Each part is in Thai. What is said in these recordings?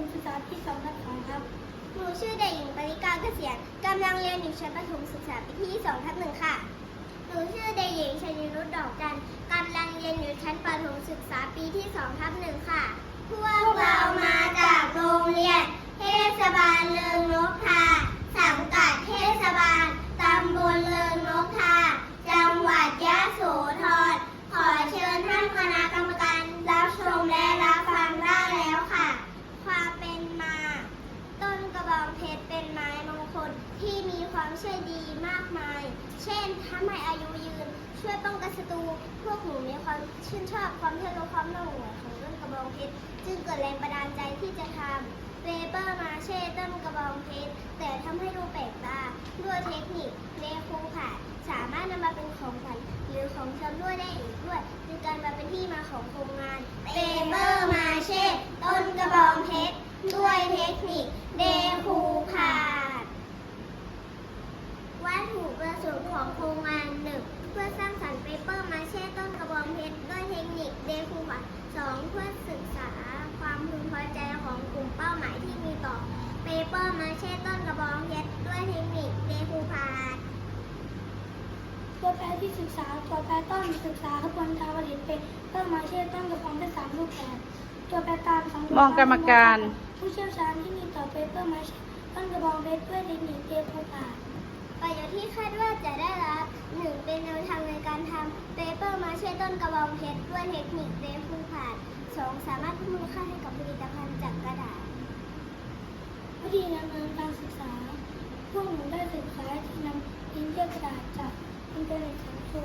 มศึกษาที่สองทับสองครับ หนูชื่อเด็กหญิงปริกาเกษียณกำลังเรียนอยู่ชั้นประถมศึกษาปีที่2ทับหนึ่งค่ะ หนูชื่อเด็กหญิงชนิรุตดอกจันกำลังเรียนอยู่ชั้นประถมศึกษาปีที่2ทับหนึ่งค่ะ พวกเรามาจากโรงเรียน เทศบาลเริงนกทา สังกัดเทศบาลตำบลเริงนกทา จังหวัดยะโสธร ขอเชิญท่านคณะกรรมการรับชมและรับฟังได้แล้วค่ะ ความเป็นมา ต้นกระบองเพชรเป็นไม้มงคลที่มีความช่วยดีมากมาย เช่นทำให้อายุยืน ช่วยป้องกันศัตรูพวกหนูมีความชื่นชอบความเท่และความน่าหวงของต้นกระบองเพชรจึงเกิดแรงบันดาลใจที่จะทำเปเปอร์มาเช่ต้นกระบองเพชรแต่ทำให้ดูแปลกตาด้วยเทคนิคเลคูผ่าสามารถนำมาเป็นของขวัญหรือของชำร่วยได้อีกด้วยจึงกลายมาเป็นที่มาของโครงงานเปเปอร์มาเช่ต้นกระบองเพชรด้วยเทคนิคเดคูพาดวัตถุ ของโครงงานหนึ่งเพื่อสร้างสรรค์เปเปอร์มาเช่ต้นกระบองเพชรด้วยเทคนิคเดคูพาดสองเพื่อศึกษาความพึงพอใจของกลุ่มเป้าหมายที่มีต่อเปเปอร์มาเช่ต้นกระบองเพชรด้วยเทคนิคเดคูพาดตัวแปรที่ศึกษาตัวแปรต้นศึกษากระบวนการผลิตเป็นต้นไม้เช่ต้นกระบองเพชรสามรูปแบบตัวแปรตามสำรวจมองกรรมการ ผู้เชี่ยวชาญที่มีต่อเปเปอร์ไม้เช่ต้นกระบองเพชรด้วยเทคนิคเอโคปาประโยชน์ ที่คาดว่าจะได้รับหนึ่งเป็นแนวทางในการทำเปเปอร์มาเช่ต้นกระบองเพชรด้วยเทคนิคเดฟูผ่านสองสามารถเพิ่มมูลค่าให้กับผลิตภัณฑ์จากกระดาษวิธีดำเนินการศึกษา พวกหนูได้ศึกษาที่นำพิมพ์เทียบกระดาษจากอินเทอร์เน็ตของครู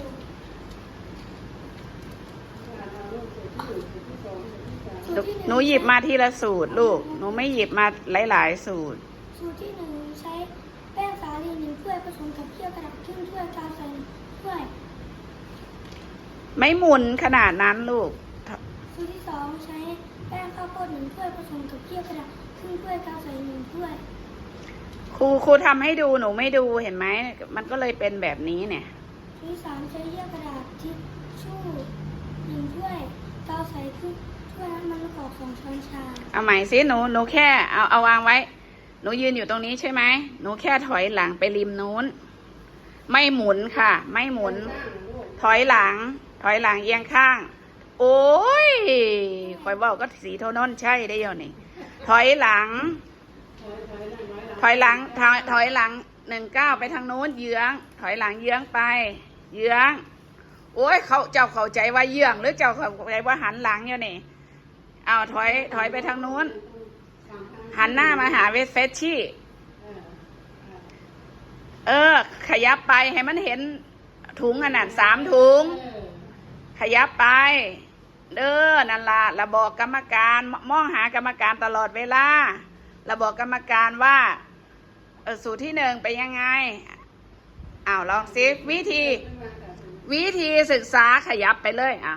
หนูหนูหยิบมาทีละสูตรลูก หนูไม่หยิบมาหลาย ๆ สูตร สูตรที่หนึ่งใช้ แป้งสาลีหนึ่งถ้วยผสมกับเทียบกระดาษครึ่งถ้วยกาใส่หนึ่งถ้วย ไม่หมุนขนาดนั้นลูก สูตรที่สองใช้แป้งข้าวโพดหนึ่งถ้วยผสมกับเทียบกระดาษครึ่งถ้วยกาใส่หนึ่งถ้วย ครูครูทำให้ดูหนูไม่ดูเห็นไหม มันก็เลยเป็นแบบนี้เนี่ย สูตรที่สามใช้เทียบกระดาษทิชชู่หนึ่งถ้วยกาใส่ครึ่งถ้วยน้ำมันมะกอกสองช้อนชา เอาใหม่สิหนูหนูแค่เอาเอาวางไว้ หนูยืนอยู่ตรงนี้ใช่ไหมหนูแค่ถอยหลังไปริมนู้น ไม่หมุนค่ะ ไม่หมุน ถอยหลัง ถอยหลังเอียงข้าง โอ้ยคอยบอกก็สีโทนนใช่ได้ยังนี่ถอยหลัง ถอยหลังถอยถอยหลังหนึ่งเก้าไปทางนู้นเยื้อง ถอยหลังเยื้องไป เยื้อง โอ้ยเขาเจ้าเข้าใจว่าเยื้อง หรือเจ้าเข้าใจว่าหันหลังอยู่นี่เอาถอยถอยไปทางนู้น หันหน้ามาหาเวสเฟชชี่ เออ ขยับไปให้มันเห็นถุงขนาดสามถุง ขยับไป เด้อนั่นละระบอกกรรมการมมองหากรรมการตลอดเวลาระบอกกรรมการว่าเออสูตรที่หนึ่งไปนยังไงอ้าวลองซิวิธี วิธีศึกษาขยับไปเลยอะ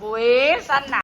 บุยสั้นหนา